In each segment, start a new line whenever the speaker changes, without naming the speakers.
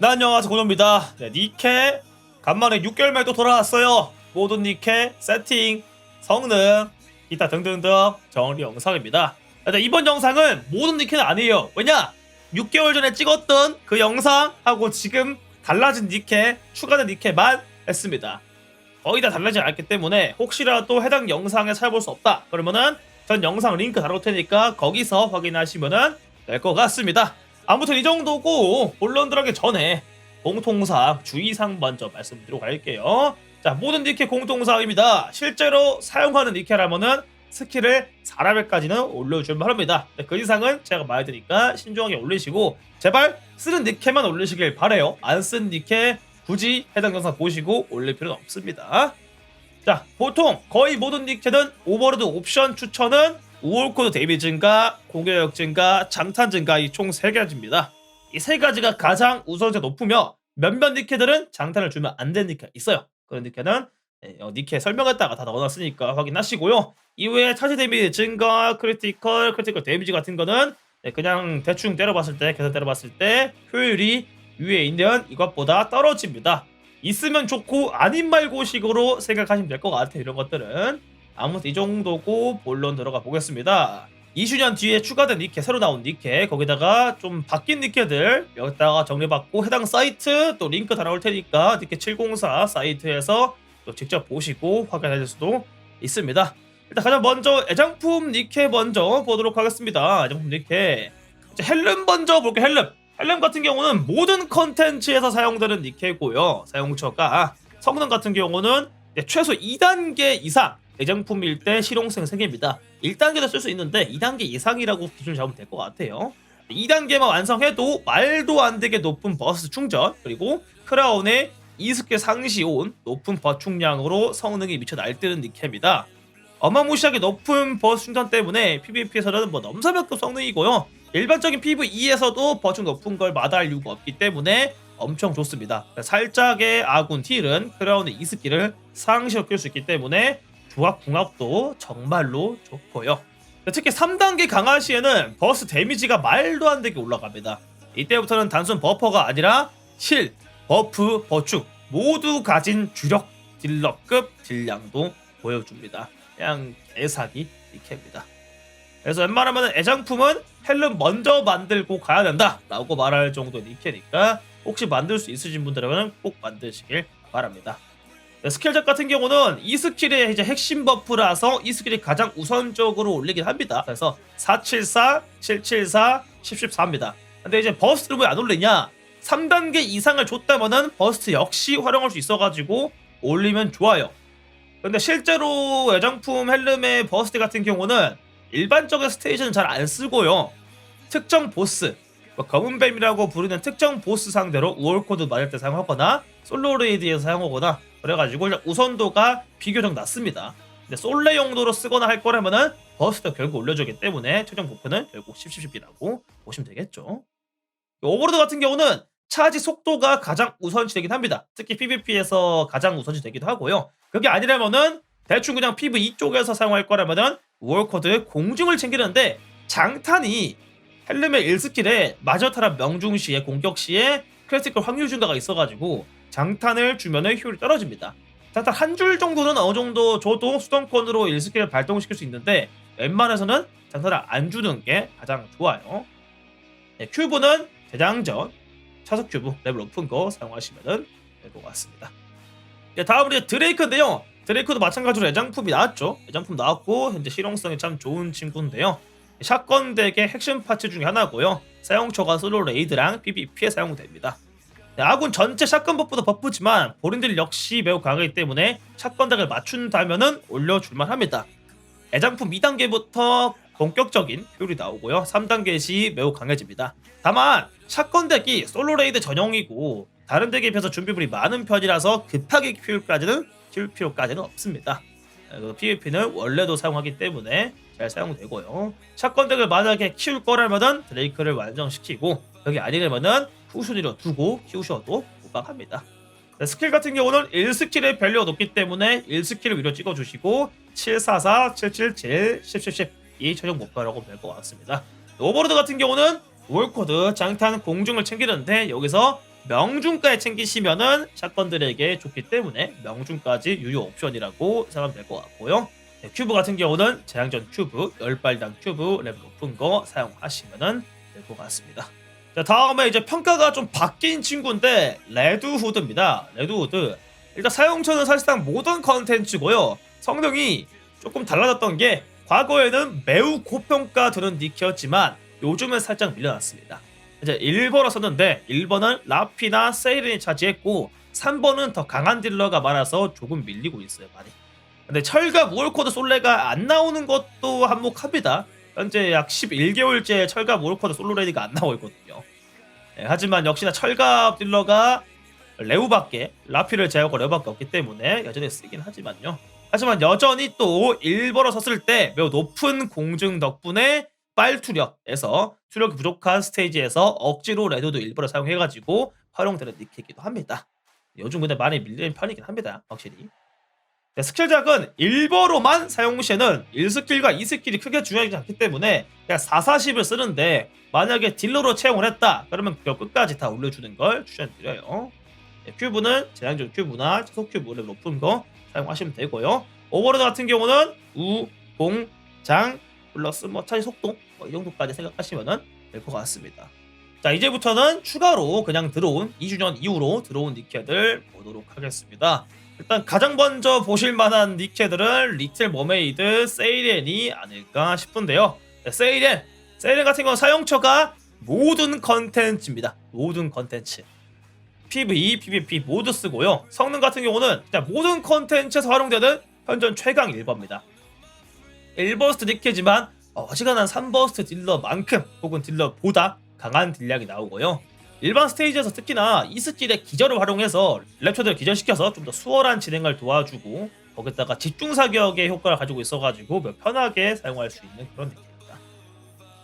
네, 안녕하세요. 고노입니다. 네, 니케 간만에 6개월 만에 또 돌아왔어요. 모든 니케 세팅 성능 기타 등등등 정리 영상입니다. 네, 이번 영상은 모든 니케는 아니에요. 왜냐? 6개월 전에 찍었던 그 영상하고 지금 달라진 니케 추가된 니케만 했습니다. 거의 다 달라지지 않기 때문에 혹시라도 해당 영상에 찾아볼 수 없다. 그러면은 전 영상 링크 달아놓을 테니까 거기서 확인하시면은 될 것 같습니다 아무튼 이 정도고 본론 들어가기 전에 공통사항 주의사항 먼저 말씀드리고 갈게요. 자 모든 니케 공통사항입니다. 실제로 사용하는 니케라면은 스킬을 4레벨까지는 올려줄만 합니다. 네, 그 이상은 제가 말해 드니까 신중하게 올리시고 제발 쓰는 니케만 올리시길 바래요. 안 쓴 니케 굳이 해당 영상 보시고 올릴 필요는 없습니다. 자 보통 거의 모든 니케는 오버로드 옵션 추천은 우월코드 데미 증가, 공격력 증가, 장탄 증가 이 총 3가지입니다. 이 세 가지가 가장 우선순위가 높으며 몇몇 니케들은 장탄을 주면 안 되는 니케가 있어요. 그런 니케는 예, 어, 니케 설명했다가 다 넣어놨으니까 확인하시고요. 이외에 차지 데미지 증가, 크리티컬, 크리티컬 데미지 같은 거는 예, 그냥 대충 때려봤을 때, 계산 때려봤을 때 효율이 위에 있는 이것보다 떨어집니다. 있으면 좋고 아닌 말고 식으로 생각하시면 될 것 같아요. 이런 것들은. 아무튼 이 정도고 본론 들어가 보겠습니다. 2주년 뒤에 추가된 니케 새로 나온 니케 거기다가 좀 바뀐 니케들 여기다가 정리받고 해당 사이트 또 링크 달아올 테니까 니케 704 사이트에서 또 직접 보시고 확인하실 수도 있습니다. 일단 가장 먼저 애장품 니케 먼저 보도록 하겠습니다. 애장품 니케 자, 헬름 먼저 볼게요. 헬름 헬름 같은 경우는 모든 컨텐츠에서 사용되는 니케고요. 사용처가 성능 같은 경우는 최소 2단계 이상 애장품일 때 실용성 생깁니다. 1단계도 쓸 수 있는데 2단계 이상이라고 기준 잡으면 될 것 같아요. 2단계만 완성해도 말도 안 되게 높은 버스 충전 그리고 크라운의 2스킬 상시온 높은 버충량으로 성능이 미쳐 날뛰는 니케입니다. 어마무시하게 높은 버스 충전 때문에 PVP에서는 뭐 넘사벽급 성능이고요. 일반적인 PVE에서도 버충 높은 걸 마다할 이유가 없기 때문에 엄청 좋습니다. 살짝의 아군 틸은 크라운의 2스킬을 상시로 끌 수 있기 때문에 조합 궁합도 정말로 좋고요. 특히 3단계 강화 시에는 버스 데미지가 말도 안 되게 올라갑니다. 이때부터는 단순 버퍼가 아니라 실, 버프, 버축 모두 가진 주력 딜러급 딜량도 보여줍니다. 그냥 개사기 이케입니다. 그래서 웬만하면 애장품은 헬름 먼저 만들고 가야 된다 라고 말할 정도 니케니까 혹시 만들 수 있으신 분들은 꼭 만드시길 바랍니다. 네, 스킬작 같은 경우는 이 스킬의 이제 핵심 버프라서 이 스킬이 가장 우선적으로 올리긴 합니다. 그래서 474, 774, 1014입니다. 근데 이제 버스트를 왜 안 올리냐? 3단계 이상을 줬다면은 버스트 역시 활용할 수 있어가지고 올리면 좋아요. 근데 실제로 애장품 헬름의 버스트 같은 경우는 일반적인 스테이지는 잘 안 쓰고요. 특정 보스, 뭐 검은뱀이라고 부르는 특정 보스 상대로 우월코드 맞을 때 사용하거나 솔로 레이드에서 사용하거나 그래가지고 우선도가 비교적 낮습니다. 근데 솔레 용도로 쓰거나 할 거라면은 버스트 결국 올려주기 때문에 최종 목표는 결국 1010이라고 보시면 되겠죠. 오버로드 같은 경우는 차지 속도가 가장 우선시 되긴 합니다. 특히 PVP에서 가장 우선시 되기도 하고요. 그게 아니라면은 대충 그냥 PV 쪽에서 사용할 거라면은 우월코드 공중을 챙기는데 장탄이 헬름의 1스킬에 마저타라 명중 시에 공격 시에 크리티컬 확률 증가가 있어가지고 장탄을 주면은 효율이 떨어집니다. 장탄 한 줄 정도는 어느 정도 줘도 수동권으로 1스킬을 발동시킬 수 있는데 웬만해서는 장탄을 안 주는 게 가장 좋아요. 네, 큐브는 대장전, 차석 큐브 레벨 높은 거 사용하시면 될 것 같습니다. 네, 다음으로 이제 드레이크인데요. 드레이크도 마찬가지로 애장품이 나왔죠. 애장품 나왔고 현재 실용성이 참 좋은 친구인데요. 샷건 덱의 핵심 파츠 중에 하나고요. 사용처가 솔로 레이드랑 PVP에 사용됩니다. 네, 아군 전체 샷건 버프도 버프지만 본인들 역시 매우 강하기 때문에 샷건 덱을 맞춘다면은 올려줄만 합니다. 애장품 2단계부터 본격적인 효율이 나오고요. 3단계 시 매우 강해집니다. 다만 샷건 덱이 솔로 레이드 전용이고 다른 덱에 비해서 준비물이 많은 편이라서 급하게 키울까지는 키울 필요까지는 없습니다. PVP는 원래도 사용하기 때문에 잘 사용되고요. 샷건 덱을 만약에 키울 거라면은 드레이크를 완성시키고 여기 아니려면은 후순위로 두고 키우셔도 무방합니다. 네, 스킬 같은 경우는 1스킬의 밸류가 높기 때문에 1스킬을 위로 찍어주시고 744, 777, 10, 10이 최종 목표라고 보면 될것 같습니다. 오버로드 같은 경우는 월코드, 장탄, 공중을 챙기는데 여기서 명중까지 챙기시면은 샷건들에게 좋기 때문에 명중까지 유효 옵션이라고 생각하면 될 것 같고요. 네, 큐브 같은 경우는 재앙전 큐브, 10발당 큐브, 레벨 높은 거 사용하시면 될것 같습니다. 자, 다음에 이제 평가가 좀 바뀐 친구인데 레드후드입니다. 레드후드. 일단 사용처는 사실상 모던 컨텐츠고요. 성능이 조금 달라졌던 게 과거에는 매우 고평가되는 니키였지만 요즘은 살짝 밀려났습니다. 이제 1번을 썼는데 1번은 라피나 세이른이 차지했고 3번은 더 강한 딜러가 많아서 조금 밀리고 있어요 많이. 근데 철갑 우월코드 솔레가 안 나오는 것도 한몫합니다. 현재 약 11개월째 철갑 우월코드 솔로 레디가 안 나오고 있거든요. 네, 하지만 역시나 철갑 딜러가 레우밖에 라피를 제외하고 레우밖에 없기 때문에 여전히 쓰긴 하지만요. 하지만 여전히 또 1번을 섰을 때 매우 높은 공증 덕분에 빨투력에서 투력이 부족한 스테이지에서 억지로 레드도 일부러 사용해가지고 활용되는 니키이기도 합니다. 요즘 근데 많이 밀리는 편이긴 합니다. 확실히. 네, 스킬작은 1버로만 사용 시에는 1스킬과 2스킬이 크게 중요하지 않기 때문에 그냥 4, 40을 쓰는데 만약에 딜러로 채용을 했다 그러면 그걸 끝까지 다 올려주는 걸 추천드려요. 네, 큐브는 제한적 큐브나 지속 큐브 를 높은 거 사용하시면 되고요. 오버로드 같은 경우는 우, 공, 장, 플러스 뭐 차지 속도 뭐 이 정도까지 생각하시면 될 것 같습니다. 자 이제부터는 추가로 그냥 들어온 2주년 이후로 들어온 니케들 보도록 하겠습니다. 일단 가장 먼저 보실 만한 니케들은 리틀 머메이드 세이렌이 아닐까 싶은데요. 네, 세이렌, 세이렌 같은 경우는 사용처가 모든 컨텐츠입니다. 모든 컨텐츠. PVE, PVP 모두 쓰고요. 성능 같은 경우는 모든 컨텐츠에서 활용되는 현존 최강 1버입니다. 1버스트 니케지만 어지간한 3버스트 딜러만큼 혹은 딜러보다 강한 딜량이 나오고요. 일반 스테이지에서 특히나 이 스킬의 기절을 활용해서 랩처들을 기절시켜서 좀 더 수월한 진행을 도와주고 거기다가 집중 사격의 효과를 가지고 있어가지고 몇 편하게 사용할 수 있는 그런 느낌입니다.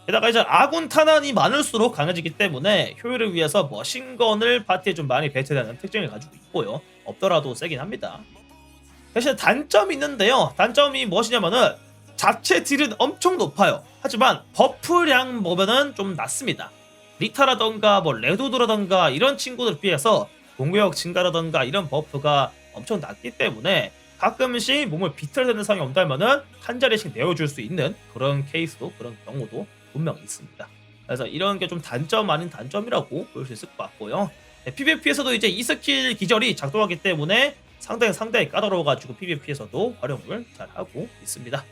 게다가 이제 아군 탄환이 많을수록 강해지기 때문에 효율을 위해서 머신건을 파티에 좀 많이 배치되는 특징을 가지고 있고요. 없더라도 세긴 합니다. 대신 단점이 있는데요. 단점이 무엇이냐면은 자체 딜은 엄청 높아요. 하지만 버프량 보면은 좀 낮습니다. 리타라던가 뭐 레도드라던가 이런 친구들 비해서 공격 증가라던가 이런 버프가 엄청 낮기 때문에 가끔씩 몸을 비틀대는 상황이 온다면은 한 자리씩 내어줄 수 있는 그런 케이스도 그런 경우도 분명 있습니다. 그래서 이런 게 좀 단점 아닌 단점이라고 볼 수 있을 것 같고요. 네, PVP에서도 이제 이 스킬 기절이 작동하기 때문에 상당히 상당히 까다로워가지고 PVP에서도 활용을 잘 하고 있습니다.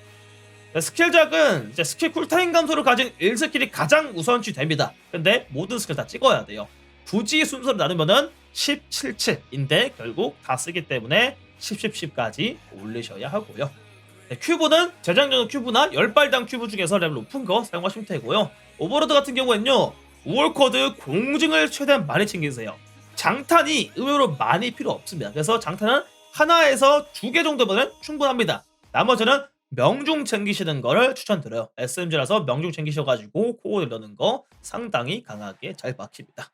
네, 스킬 작은 이제 스킬 쿨타임 감소를 가진 1스킬이 가장 우선시 됩니다. 근데 모든 스킬 다 찍어야 돼요. 굳이 순서를 나누면은 10, 7, 7인데 결국 다 쓰기 때문에 10, 10, 10까지 올리셔야 하고요. 네, 큐브는 재장전 큐브나 10발당 큐브 중에서 레벨 높은 거 사용하시면 되고요. 오버로드 같은 경우에는요. 우월코드 공증을 최대한 많이 챙기세요. 장탄이 의외로 많이 필요 없습니다. 그래서 장탄은 하나에서 두 개 정도면 충분합니다. 나머지는 명중 챙기시는 거를 추천드려요. SMG라서 명중 챙기셔가지고 코어 넣는 거 상당히 강하게 잘 박힙니다.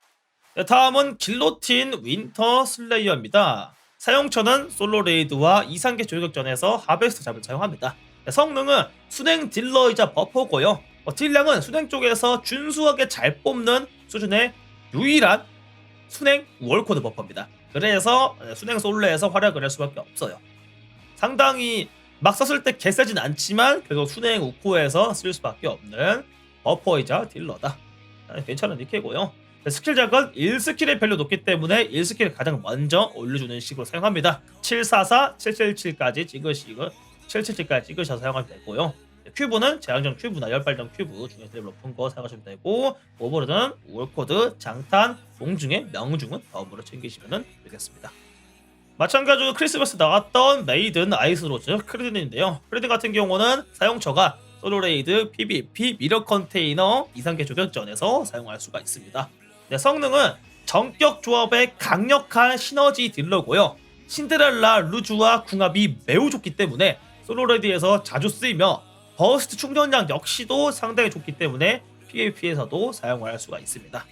네, 다음은 길로틴 윈터 슬레이어입니다. 사용처는 솔로 레이드와 이상계 조격전에서 하베스트 잡을 사용합니다. 네, 성능은 순행 딜러이자 버퍼고요. 어, 딜량은 순행 쪽에서 준수하게 잘 뽑는 수준의 유일한 순행 월코드 버퍼입니다. 그래서 네, 순행 솔로에서 활약을 할 수밖에 없어요. 상당히 막 썼을 때 개세진 않지만 결국 순행 우코에서 쓸 수밖에 없는 버퍼이자 딜러다. 괜찮은 니케고요. 스킬 작은 1스킬의 밸류 높기 때문에 1스킬을 가장 먼저 올려주는 식으로 사용합니다. 744, 777까지 찍으시고 777까지 찍으셔서 사용하면 되고요. 큐브는 제왕전 큐브나 열발전 큐브 중에 제일 높은 거 사용하시면 되고 오버로드는 월코드, 장탄, 공중의 명중은 다음으로 챙기시면 되겠습니다. 마찬가지로 크리스마스 나왔던 메이든 아이스로즈 크리든인데요. 크리든 같은 경우는 사용처가 솔로레이드, PVP, 미러 컨테이너, 이상계 조격전에서 사용할 수가 있습니다. 네, 성능은 전격 조합의 강력한 시너지 딜러고요. 신데렐라, 루즈와 궁합이 매우 좋기 때문에 솔로레디에서 자주 쓰이며 버스트 충전량 역시도 상당히 좋기 때문에 PVP에서도 사용할 수가 있습니다.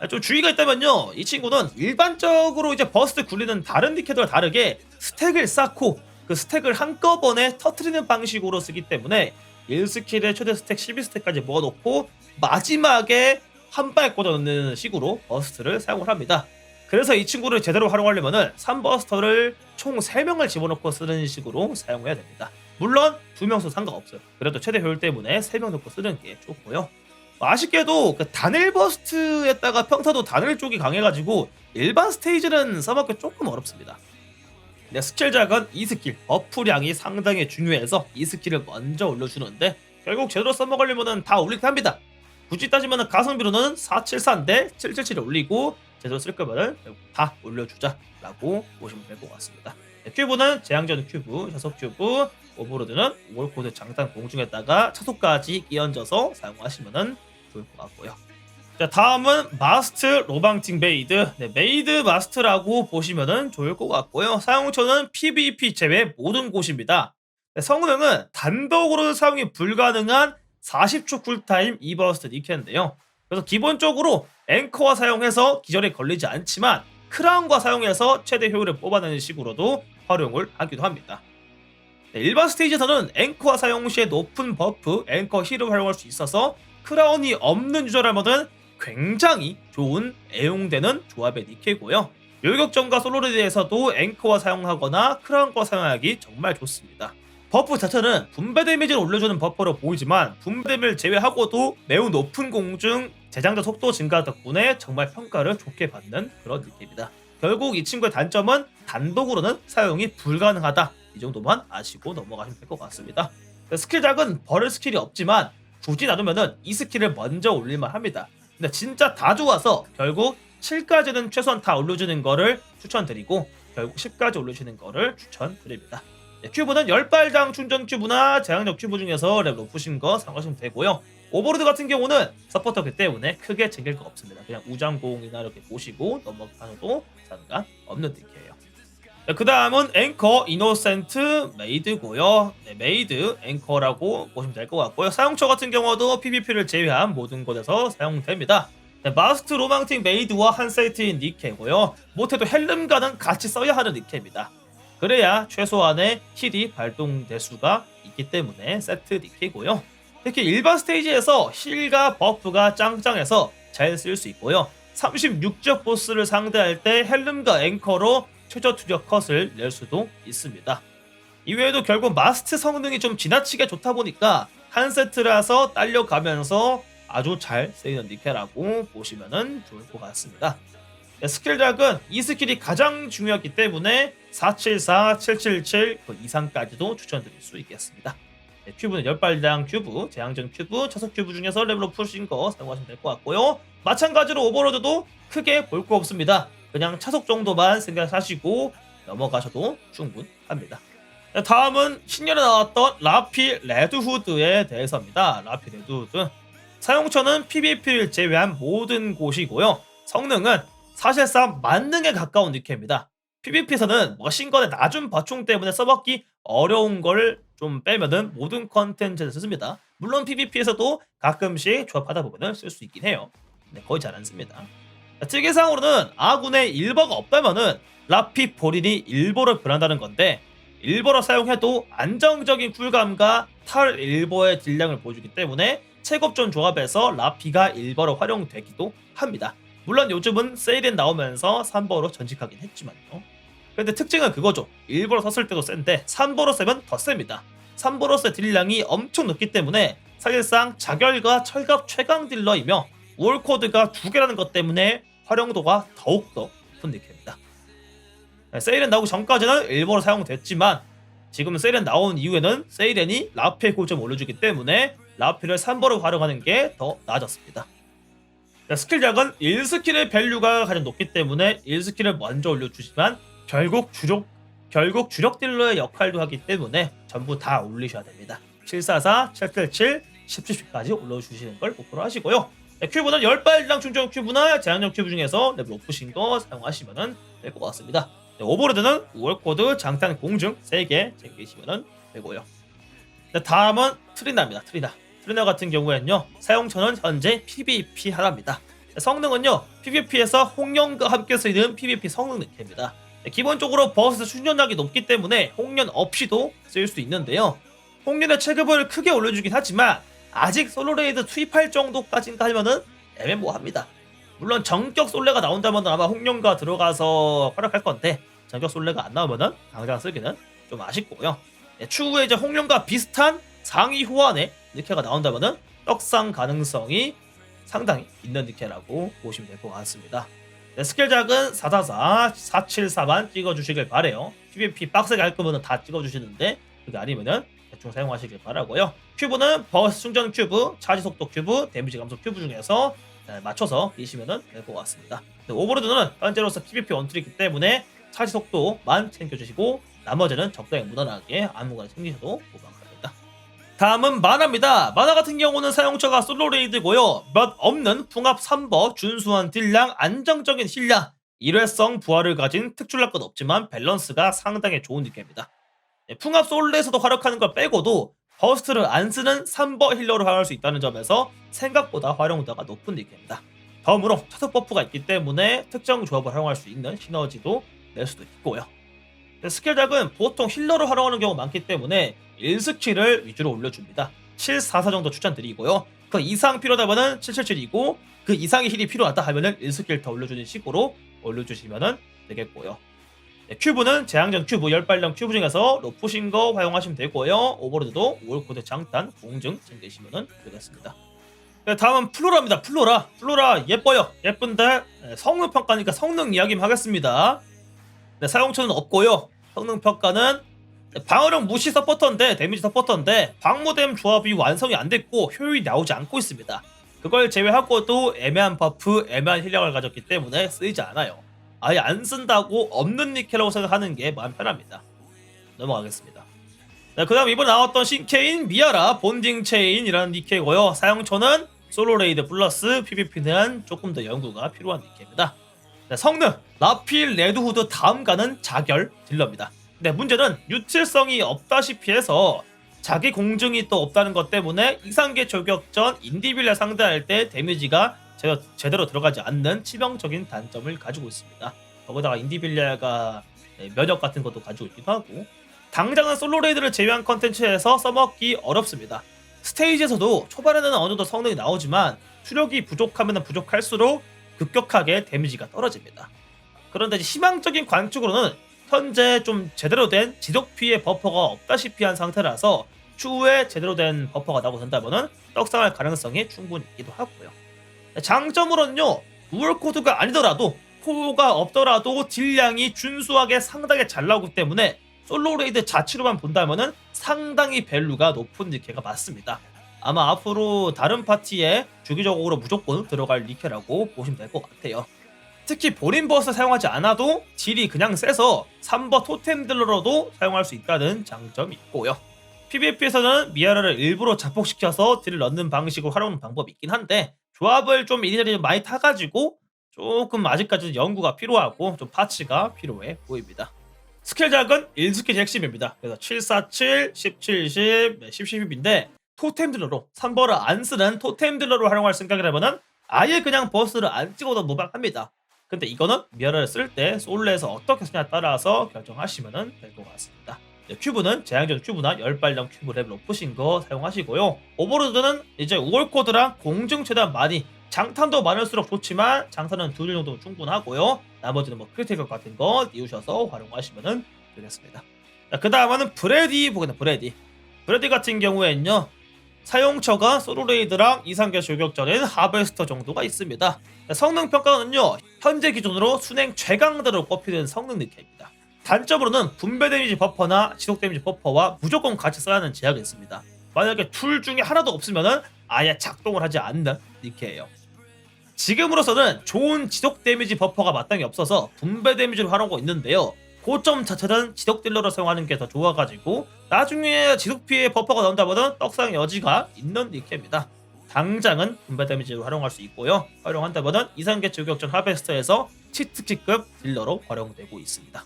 아, 좀 주의가 있다면요. 이 친구는 일반적으로 이제 버스트 굴리는 다른 디캐들과 다르게 스택을 쌓고 그 스택을 한꺼번에 터트리는 방식으로 쓰기 때문에 1스킬에 최대 스택 12스택까지 모아놓고 마지막에 한 발 꽂아 넣는 식으로 버스트를 사용을 합니다. 그래서 이 친구를 제대로 활용하려면은 3버스터를 총 3명을 집어넣고 쓰는 식으로 사용해야 됩니다. 물론 2명수 상관없어요. 그래도 최대 효율 때문에 3명 넣고 쓰는 게 좋고요. 아쉽게도 그 단일 버스트에다가 평타도 단일 쪽이 강해가지고 일반 스테이지는 써먹기 조금 어렵습니다. 근데 스킬 작은 이 스킬 버프량이 상당히 중요해서 이 스킬을 먼저 올려주는데 결국 제대로 써먹으려면 다 올리긴 합니다. 굳이 따지면 가성비로는 474인데 777을 올리고 제대로 쓸 거면 다 올려주자라고 보시면 될 것 같습니다. 네, 큐브는 재앙전 큐브, 자석 큐브, 오버로드는 월코드 장단 공중에다가 차속까지 끼얹어서 사용하시면 좋을 것 같고요. 자 다음은 마스트 로방팅 메이드 네, 메이드 마스트라고 보시면 좋을 것 같고요. 사용처는 PVP 제외 모든 곳입니다. 네, 성능은 단독으로 사용이 불가능한 40초 쿨타임 이버스트 니켄인데요. 그래서 기본적으로 앵커와 사용해서 기절에 걸리지 않지만 크라운과 사용해서 최대 효율을 뽑아내는 식으로도 활용을 하기도 합니다. 네, 일반 스테이지에서는 앵커와 사용 시에 높은 버프, 앵커 힐을 활용할 수 있어서 크라운이 없는 유저라면은 굉장히 좋은 애용되는 조합의 니케고요. 요격전과 솔로레드에서도 앵커와 사용하거나 크라운과 사용하기 정말 좋습니다. 버프 자체는 분배 데미지를 올려주는 버퍼로 보이지만 분배 데미지를 제외하고도 매우 높은 공중 재장전 속도 증가 덕분에 정말 평가를 좋게 받는 그런 느낌입니다. 결국 이 친구의 단점은 단독으로는 사용이 불가능하다. 이 정도만 아시고 넘어가시면 될 것 같습니다. 스킬작은 버릴 스킬이 없지만 굳이 놔두면은 이 스킬을 먼저 올릴만 합니다. 근데 진짜 다 좋아서 결국 7까지는 최소한 다 올려주는 거를 추천드리고 결국 10까지 올려주는 거를 추천드립니다. 네, 큐브는 10발당 충전 큐브나 제한력 큐브 중에서 랩 높으신 거 사용하시면 되고요. 오버로드 같은 경우는 서포터기 때문에 크게 챙길 거 없습니다. 그냥 우장공이나 이렇게 보시고 넘어가셔도 상관 없는 딜이에요. 네, 그 다음은 앵커 이노센트 메이드고요. 네, 메이드 앵커라고 보시면 될 것 같고요. 사용처 같은 경우도 PVP를 제외한 모든 곳에서 사용됩니다. 네, 마스트 로망틱 메이드와 한 세트인 니케고요. 못해도 헬름과는 같이 써야 하는 니케입니다. 그래야 최소한의 힐이 발동될 수가 있기 때문에 세트 니케고요. 특히 일반 스테이지에서 힐과 버프가 짱짱해서 잘 쓸 수 있고요. 36적 보스를 상대할 때 헬름과 앵커로 최저 투적 컷을 낼 수도 있습니다. 이외에도 결국 마스트 성능이 좀 지나치게 좋다 보니까 한 세트라서 딸려가면서 아주 잘 쓰이는 니케라고 보시면 좋을 것 같습니다. 네, 스킬작은 이 스킬이 가장 중요했기 때문에 474, 777 그 이상까지도 추천드릴 수 있겠습니다. 네, 큐브는 10발당 큐브, 재앙전 큐브, 차석 큐브 중에서 레벨업 푸신 거 사용하시면 될 것 같고요. 마찬가지로 오버로드도 크게 볼 거 없습니다. 그냥 차속 정도만 생각하시고 넘어가셔도 충분합니다. 네, 다음은 신년에 나왔던 라피 레드후드에 대해서입니다. 라피 레드후드. 사용처는 PVP를 제외한 모든 곳이고요. 성능은 사실상 만능에 가까운 니케입니다. PVP에서는 머신건의 낮은 버충 때문에 써먹기 어려운 걸 좀 빼면은 모든 컨텐츠에서 씁니다. 물론 PVP에서도 가끔씩 조합하다 보면 쓸수 있긴 해요. 네, 거의 잘 안 씁니다. 특이사항으로는 아군에 일버가 없다면은 라피 본인이 일버로 변한다는 건데 일버로 사용해도 안정적인 쿨감과 탈 일버의 딜량을 보여주기 때문에 체급전 조합에서 라피가 일버로 활용되기도 합니다. 물론 요즘은 세일엔 나오면서 3버로 전직하긴 했지만요. 근데 특징은 그거죠. 1버로 섰을 때도 센데 3버로 세면 더 셉니다. 3버로스의 딜량이 엄청 높기 때문에 사실상 자결과 철갑 최강 딜러이며 월코드가 두 개라는 것 때문에 활용도가 더욱더 높은 닉입니다. 세일엔 나오기 전까지는 1버로 사용됐지만 지금 세일엔 나온 이후에는 세일엔이 라피의 고점 올려주기 때문에 라피를 3버로 활용하는 게 더 나아졌습니다. 스킬 작은 1스킬의 밸류가 가장 높기 때문에 1스킬을 먼저 올려주지만 결국 주력 결국 주력 딜러의 역할도 하기 때문에 전부 다 올리셔야 됩니다. 744, 777, 1070까지 올려주시는 걸 목표로 하시고요. 네, 큐브는 10발당 충전 큐브나 제한력 큐브 중에서 레벨 높으신 거 사용하시면 될 것 같습니다. 네, 오버로드는 월코드, 장탄 공중 3개 챙기시면 되고요. 네, 다음은 트리나입니다. 트리나. 트리나 같은 경우에는요. 사용처는 현재 PVP 하나입니다. 네, 성능은요. PVP에서 홍련과 함께 쓰이는 PVP 성능 닉입니다. 네, 기본적으로 버스 충전량이 높기 때문에 홍련 없이도 쓸 수 있는데요. 홍련의 체급을 크게 올려주긴 하지만 아직 솔로레이드 투입할 정도까지는 하면은 애매모호합니다. 물론 정격 솔레가 나온다면 아마 홍룡가 들어가서 활약할 건데 정격 솔레가 안 나오면은 당장 쓰기는 좀 아쉽고요. 네, 추후에 이제 홍룡과 비슷한 상위 호환의 니케가 나온다면은 떡상 가능성이 상당히 있는 니케라고 보시면 될 것 같습니다. 네, 스킬작은 444, 474만 찍어주시길 바래요. PVP 빡세게 할 거면 다 찍어주시는데 그게 아니면은 대충 사용하시길 바라고요. 큐브는 버스 충전 큐브, 차지 속도 큐브, 데미지 감소 큐브 중에서 네, 맞춰서 끼시면 될 것 같습니다. 네, 오버로드는 현재로서 PVP 원툴이기 때문에 차지 속도만 챙겨주시고 나머지는 적당히 무난하게 아무거나 챙기셔도 무방합니다. 다음은 만화입니다. 만화 같은 경우는 사용처가 솔로 레이드고요. 몇 없는 풍압 3버, 준수한 딜량, 안정적인 힐량, 일회성 부하를 가진 특출날 것 없지만 밸런스가 상당히 좋은 느낌입니다. 네, 풍압 솔레에서도 활약하는 걸 빼고도 버스트를 안 쓰는 3버 힐러로 활용할 수 있다는 점에서 생각보다 활용도가 높은 닉입니다. 다음으로 차석 버프가 있기 때문에 특정 조합을 활용할 수 있는 시너지도 낼 수도 있고요. 네, 스킬작은 보통 힐러로 활용하는 경우가 많기 때문에 1스킬을 위주로 올려줍니다. 744 정도 추천드리고요. 그 이상 필요하다면 777이고 그 이상의 힐이 필요하다 하면은 1스킬 더 올려주는 식으로 올려주시면 되겠고요. 네, 큐브는 재앙전 큐브, 열발령 큐브 중에서 로프신 거 활용하시면 되고요. 오버로드도 월코드 장단, 공증 챙기시면 되겠습니다. 네, 다음은 플로라입니다. 플로라. 플로라 예뻐요. 예쁜데 네, 성능 평가니까 성능 이야기 하겠습니다. 네, 사용처는 없고요. 성능 평가는 네, 방어력 무시 서포터인데 데미지 서포터인데 방무댐 조합이 완성이 안 됐고 효율이 나오지 않고 있습니다. 그걸 제외하고도 애매한 버프, 애매한 힐량을 가졌기 때문에 쓰이지 않아요. 아예 안 쓴다고 없는 니켈라고 생각하는 게 마음 편합니다. 넘어가겠습니다. 네, 그 다음 이번에 나왔던 신케인 미아라 본딩 체인이라는 니케고요. 사용처는 솔로 레이드 플러스 PVP는 조금 더 연구가 필요한 니케입니다. 네, 성능 라필 레드후드 다음 가는 자결 딜러입니다. 근데 문제는 유틸성이 없다시피 해서 자기 공증이 또 없다는 것 때문에 이상계 저격전 인디빌라 상대할 때 데미지가 제대로, 제대로 들어가지 않는 치명적인 단점을 가지고 있습니다. 거기다가 인디빌리아가 네, 면역 같은 것도 가지고 있기도 하고 당장은 솔로 레이드를 제외한 컨텐츠에서 써먹기 어렵습니다. 스테이지에서도 초반에는 어느 정도 성능이 나오지만 수력이 부족하면 부족할수록 급격하게 데미지가 떨어집니다. 그런데 희망적인 관측으로는 현재 좀 제대로 된 지속 피해 버퍼가 없다시피 한 상태라서 추후에 제대로 된 버퍼가 나오고 된다면 떡상할 가능성이 충분히 있기도 하고요. 장점으로는요 우월 코드가 아니더라도 코어가 없더라도 딜량이 준수하게 상당히 잘 나오기 때문에 솔로 레이드 자체로만 본다면은 상당히 밸류가 높은 니케가 맞습니다. 아마 앞으로 다른 파티에 주기적으로 무조건 들어갈 니케라고 보시면 될 것 같아요. 특히 본인 버스 사용하지 않아도 딜이 그냥 세서 3버 토템 딜러로도 사용할 수 있다는 장점이 있고요. PVP에서는 미아라를 일부러 자폭시켜서 딜을 넣는 방식으로 활용하는 방법이 있긴 한데 조합을 좀 이리저리 많이 타가지고 조금 아직까지 연구가 필요하고 좀 파츠가 필요해 보입니다. 스킬 작은 1스킬이 핵심입니다. 그래서 747, 1070, 1010인데 토템 딜러로 3버를 안 쓰는 토템 딜러로 활용할 생각이라면 아예 그냥 버스를 안 찍어도 무방합니다. 근데 이거는 미아를 쓸 때 솔레에서 어떻게 쓰냐에 따라서 결정하시면 될 것 같습니다. 네, 큐브는 재앙전 큐브나 열발령 큐브 레벨 높으신 거 사용하시고요. 오버로드는 이제 5월 코드랑 공중 최대한 많이 장탄도 많을수록 좋지만 장탄은 두 정도 충분하고요. 나머지는 뭐 크리티컬 같은 거 띄우셔서 활용하시면 되겠습니다. 그 다음은 브레디 보겠습니다. 브레디. 브레디 같은 경우에는요. 사용처가 소로레이드랑 이상계 저격전인 하베스터 정도가 있습니다. 성능 평가는요. 현재 기준으로 순행 최강대로 꼽히는 성능 느낌입니다. 단점으로는 분배 데미지 버퍼나 지속 데미지 버퍼와 무조건 같이 써야 하는 제약이 있습니다. 만약에 둘 중에 하나도 없으면 아예 작동을 하지 않는 니케예요. 지금으로서는 좋은 지속 데미지 버퍼가 마땅히 없어서 분배 데미지를 활용하고 있는데요. 고점 자체는 지속 딜러로 사용하는 게 더 좋아가지고 나중에 지속 피해 버퍼가 나온다면 떡상 여지가 있는 니케입니다. 당장은 분배 데미지로 활용할 수 있고요. 활용한다면 이상계 저격전 하베스터에서 치트키급 딜러로 활용되고 있습니다.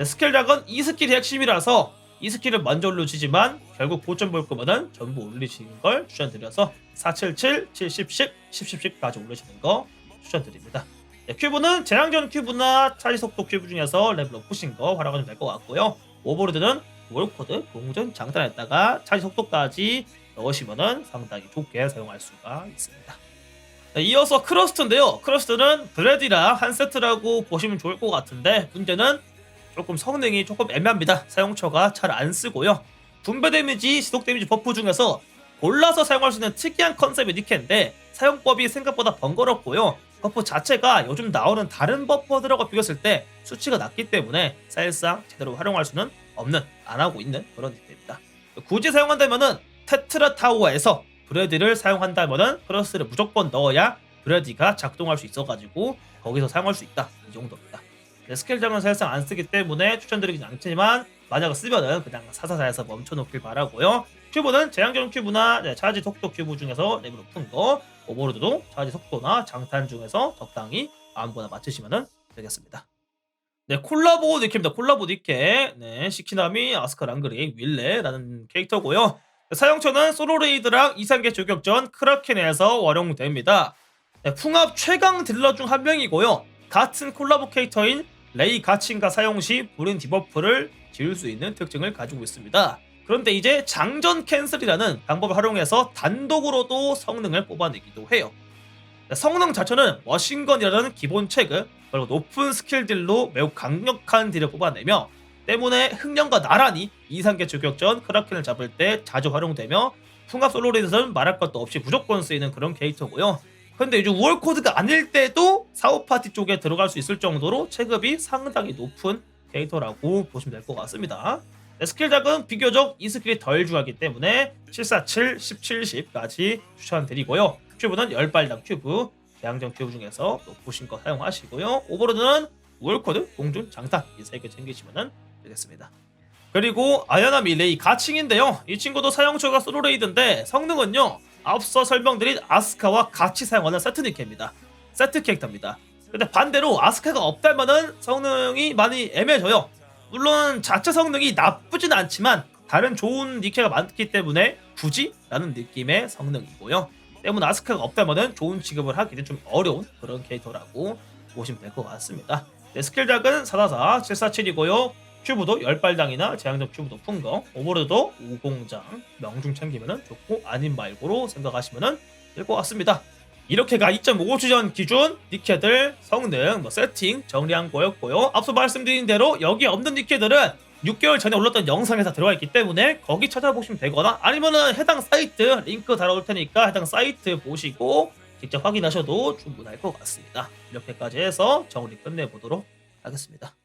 네, 스킬작은 이 스킬이 핵심이라서 이 스킬을 먼저 올려주지만 결국 고점 볼 거면은 전부 올리시는 걸 추천드려서 477, 70, 10, 10, 10, 10까지 올리시는 거 추천드립니다. 네, 큐브는 재앙전 큐브나 차지 속도 큐브 중에서 레벨 높으신 거 활용하면 될 것 같고요. 오버로드는 월코드, 공전, 장단에다가 차지 속도까지 넣으시면은 상당히 좋게 사용할 수가 있습니다. 네, 이어서 크러스트인데요. 크러스트는 브레디랑 한 세트라고 보시면 좋을 것 같은데 문제는 조금 성능이 조금 애매합니다. 사용처가 잘 안 쓰고요. 분배 데미지, 지속 데미지 버프 중에서 골라서 사용할 수 있는 특이한 컨셉의 니케인데 사용법이 생각보다 번거롭고요. 버프 자체가 요즘 나오는 다른 버퍼들하고 비교했을 때 수치가 낮기 때문에 사실상 제대로 활용할 수는 없는, 안 하고 있는 그런 니케입니다. 굳이 사용한다면은 테트라 타워에서 브레디를 사용한다면은 크러스를 무조건 넣어야 브레디가 작동할 수 있어가지고 거기서 사용할 수 있다 이 정도입니다. 네, 스킬장은 사실상 안 쓰기 때문에 추천드리긴 않지만 만약 쓰면은 그냥 사사사에서 멈춰놓길 바라고요. 큐브는 재앙전 큐브나 네, 차지 속도 큐브 중에서 레벨 높은 거 오버로드도 차지 속도나 장탄 중에서 적당히 아무거나 맞추시면 되겠습니다. 네 콜라보 니케입니다. 콜라보 니케 네 시키나미, 아스카 랑그리, 윌레라는 캐릭터고요. 사용처는 소로레이드랑 이상계 조격전 크라켄에서 활용됩니다. 네, 풍합 최강 딜러 중 한 명이고요. 같은 콜라보 캐릭터인 레이 가친과 사용 시 불인 디버프를 지울 수 있는 특징을 가지고 있습니다. 그런데 이제 장전 캔슬이라는 방법을 활용해서 단독으로도 성능을 뽑아내기도 해요. 네, 성능 자체는 머신건이라는 기본 체급 그리고 높은 스킬 딜로 매우 강력한 딜을 뽑아내며 때문에 흥령과 나란히 이상계 주격전 크라켄을 잡을 때 자주 활용되며 풍합 솔로레이드는 말할 것도 없이 무조건 쓰이는 그런 캐릭터고요. 근데 요즘 우월코드가 아닐 때도 사우파티 쪽에 들어갈 수 있을 정도로 체급이 상당히 높은 캐릭터라고 보시면 될 것 같습니다. 네, 스킬작은 비교적 이 스킬이 덜 주하기 때문에 747, 1070까지 추천드리고요. 큐브는 10발당 큐브, 대항전 큐브 중에서 높으신 거 사용하시고요. 오버로드는 우월코드, 공준, 장타 이 세 개 챙기시면 되겠습니다. 그리고 아야나 밀레이 가칭인데요. 이 친구도 사용처가 솔로레이드인데 성능은요. 앞서 설명드린 아스카와 같이 사용하는 세트 니케입니다. 세트 캐릭터입니다. 근데 반대로 아스카가 없다면은 성능이 많이 애매해져요. 물론 자체 성능이 나쁘진 않지만 다른 좋은 니케가 많기 때문에 굳이? 라는 느낌의 성능이고요. 때문에 아스카가 없다면은 좋은 취급을 하기는 좀 어려운 그런 캐릭터라고 보시면 될 것 같습니다. 네, 스킬작은 444, 747이고요. 큐브도 10발당이나 제왕적 큐브 높은 거, 오버로드도 50장, 명중 챙기면 좋고 아닌 말고로 생각하시면 될 것 같습니다. 이렇게가 2.5주전 기준 니케들 성능, 뭐 세팅 정리한 거였고요. 앞서 말씀드린 대로 여기 없는 니케들은 6개월 전에 올렸던 영상에서 들어가 있기 때문에 거기 찾아보시면 되거나 아니면은 해당 사이트 링크 달아올 테니까 해당 사이트 보시고 직접 확인하셔도 충분할 것 같습니다. 이렇게까지 해서 정리 끝내보도록 하겠습니다.